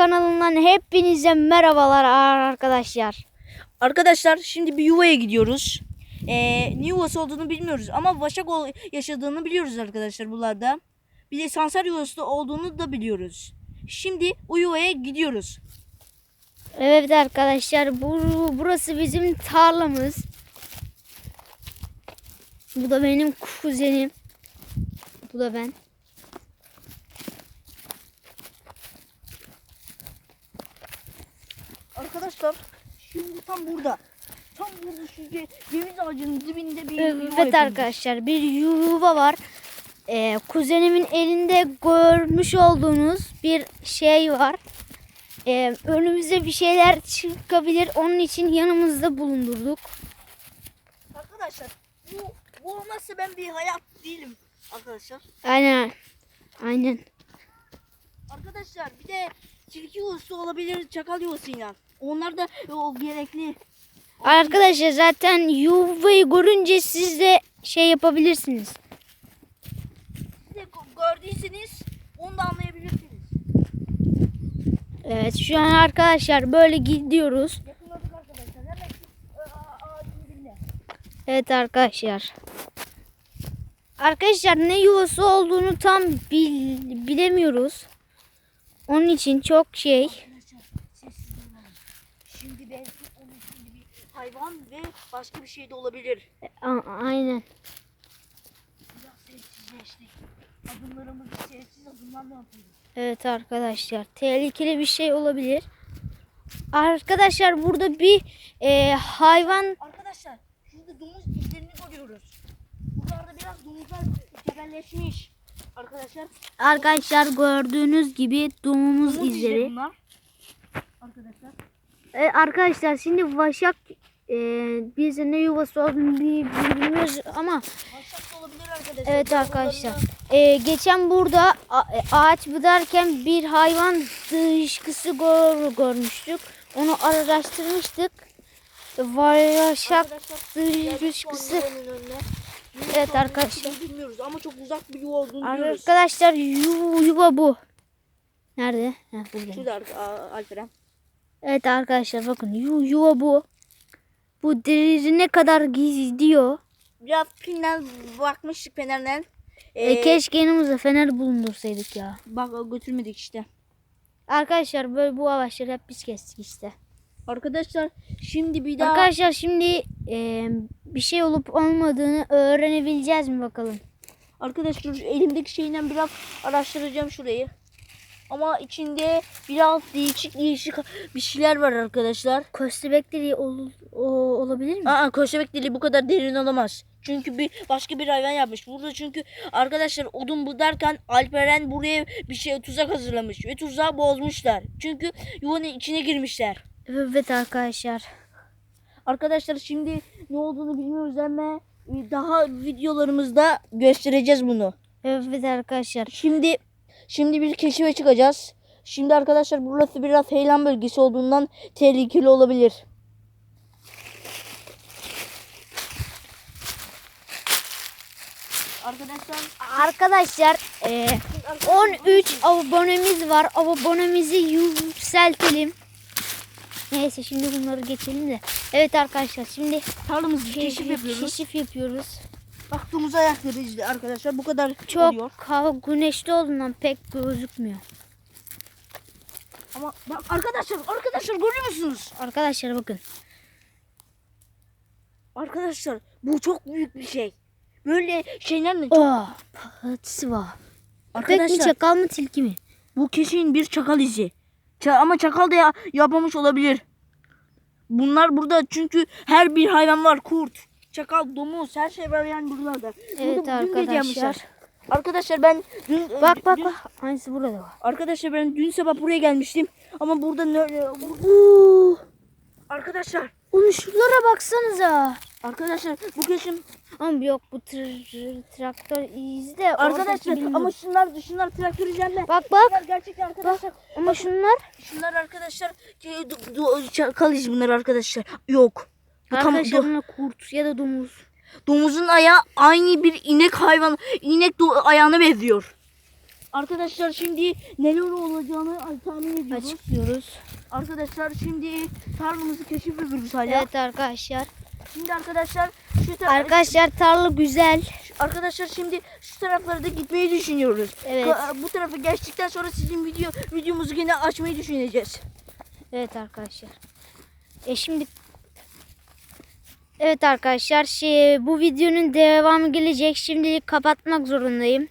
kanalından hepinize merhabalar arkadaşlar. Arkadaşlar şimdi bir yuvaya gidiyoruz. Ee, ne yuvası olduğunu bilmiyoruz ama Vaşak yaşadığını biliyoruz arkadaşlar buralarda. Bir de Sansar yuvası olduğunu da biliyoruz. Şimdi o yuvaya gidiyoruz. Evet arkadaşlar bu, burası bizim tarlamız. Bu da benim kuzenim. Bu da ben. Arkadaşlar şimdi tam burada. Tam burada şu ce- ceviz ağacının dibinde bir yuva Evet yapılmış. arkadaşlar bir yuva var. Ee, kuzenimin elinde görmüş olduğunuz bir şey var. Ee, önümüze bir şeyler çıkabilir. Onun için yanımızda bulundurduk. Arkadaşlar bu, bu olmazsa ben bir hayat değilim arkadaşlar. Aynen. Aynen. Arkadaşlar bir de tilki yuvası olabilir, çakal yuvası ya. Onlar da o gerekli. Arkadaşlar zaten yuvayı görünce siz de şey yapabilirsiniz. Siz de gö- gördüyseniz onu da anlayabilirsiniz. Evet şu an arkadaşlar böyle gidiyoruz. E. Evet arkadaşlar. Arkadaşlar ne yuvası olduğunu tam bil- bilemiyoruz. Onun için çok şey. Şimdi belki onun içinde bir hayvan ve başka bir şey de olabilir. A- aynen. Biraz sessizleştik. Adımlarımızı sessiz adımlarla yapıyoruz. Evet arkadaşlar tehlikeli bir şey olabilir. Arkadaşlar burada bir e, hayvan Arkadaşlar şurada domuz izlerini görüyoruz. Buralarda biraz domuzlar cebelleşmiş. Arkadaşlar arkadaşlar gördüğünüz gibi domuz domuz izleri. bunlar. Arkadaşlar. E, arkadaşlar şimdi Vaşak e, biz ne yuvası olduğunu bi- bilmiyoruz ama Başak da olabilir arkadaşlar. evet arkadaşlar e, geçen burada e, ağaç budarken bir hayvan dışkısı gör, görmüştük. Onu araştırmıştık. Vaşak Arkadaşlar, geldik dışkısı. Yuva Evet arkadaşlar. Bilmiyoruz ama çok uzak bir yuva olduğunu biliyoruz. Arkadaşlar yu- yuva bu. Nerede? Heh, burada. Şurada Alperen. Evet arkadaşlar bakın yu- yuva bu. Bu derine kadar gidiyor. Biraz pinden bakmıştık fenerden. E, Ee, keşke yanımızda fener bulundursaydık ya. Bak götürmedik işte. Arkadaşlar böyle bu ağaçları hep biz kestik işte. Arkadaşlar şimdi bir daha Arkadaşlar şimdi e, bir şey olup olmadığını öğrenebileceğiz mi bakalım? Arkadaşlar elimdeki şeyden biraz araştıracağım şurayı. Ama içinde biraz değişik değişik bir şeyler var arkadaşlar. Köstebekleri ol, o, olabilir mi? Aa köstebek dili bu kadar derin olamaz. Çünkü bir başka bir hayvan yapmış. Burada çünkü arkadaşlar odun budarken Alperen buraya bir şey tuzak hazırlamış ve tuzağı bozmuşlar. Çünkü yuvanın içine girmişler. Evet arkadaşlar. Arkadaşlar şimdi ne olduğunu bilmiyoruz ama daha videolarımızda göstereceğiz bunu. Evet arkadaşlar. Şimdi şimdi bir keşife çıkacağız. Şimdi arkadaşlar burası biraz heyelan bölgesi olduğundan tehlikeli olabilir. Arkadaşlar Arkadaşlar e, 13 abonemiz var. Abonemizi yükseltelim. Neyse şimdi bunları geçelim de. Evet arkadaşlar şimdi tarlamızı şey- keşif yapıyoruz. keşif yapıyoruz. Bak domuz ayakları izle arkadaşlar bu kadar Çok oluyor. ka- güneşli olduğundan pek gözükmüyor. Ama bak arkadaşlar arkadaşlar görüyor musunuz? Arkadaşlar bakın. Arkadaşlar bu çok büyük bir şey. Böyle şeylerle çok... Oh, patisi var. Köpek mi Arkadaşlar çakal mı tilki mi? bu kesin bir çakal izi. Ça- ama çakal da ya- yapmamış olabilir. Bunlar burada çünkü her bir hayvan var. Kurt, çakal, domuz her şey var yani buralarda. Evet dün arkadaşlar. Arkadaşlar ben dün Bak bak dün- bak. Aynısı burada var. Arkadaşlar ben dün sabah buraya gelmiştim. Ama burada ne bu- Oo, arkadaşlar oğlum şuralara baksanıza. arkadaşlar bu kesin Ama yok bu tır, traktör izi de oradaki arkadaşlar ama şunlar şunlar traktör izlemler. Bak bak. Gerçekten arkadaşlar. Ama şunlar Şunlar arkadaşlar şey, izi bunlar arkadaşlar. Yok. Bu tam- arkadaşlar bunlar kurt ya da domuz. Domuzun ayağı aynı bir inek hayvan, inek do- ayağına benziyor. Arkadaşlar şimdi neler olacağını tahmin ediyoruz. Açıklıyoruz. Arkadaşlar şimdi tarlamızı keşfediyoruz hala. Evet arkadaşlar. Şimdi arkadaşlar şu ta- Arkadaşlar tarla güzel. arkadaşlar şimdi şu taraflara da gitmeyi düşünüyoruz. Evet. Ka- Bu tarafa geçtikten sonra sizin video videomuzu yine açmayı düşüneceğiz. Evet arkadaşlar. E şimdi Evet arkadaşlar şey, bu videonun devamı gelecek. Şimdilik kapatmak zorundayım.